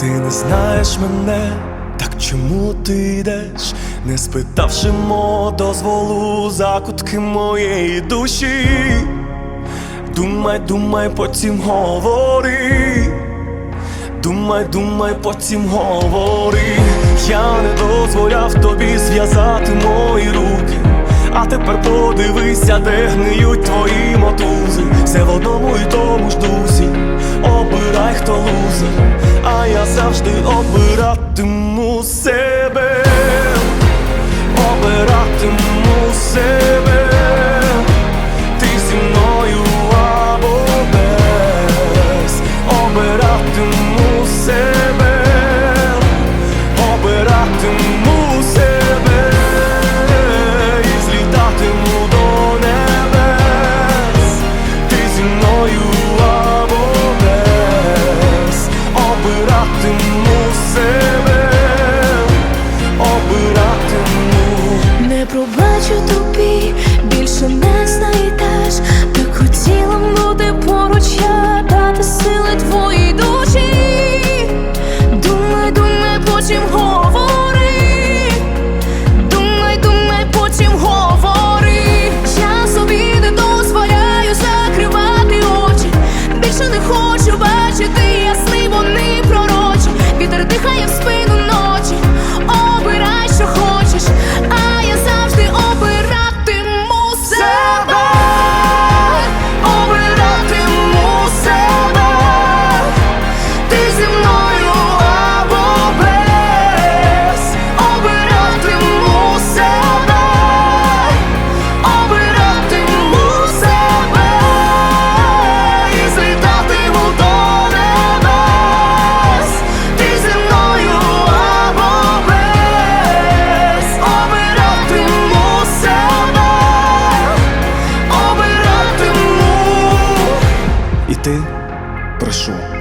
Ти не знаєш мене, так чому ти йдеш, не спитавши мо дозволу закутки моєї душі. Думай, думай, потім говори. Думай, думай, потім говори. Я не дозволяв тобі зв'язати мої руки. А тепер подивися, де гниють твої мотузи. Все в одному і тому say.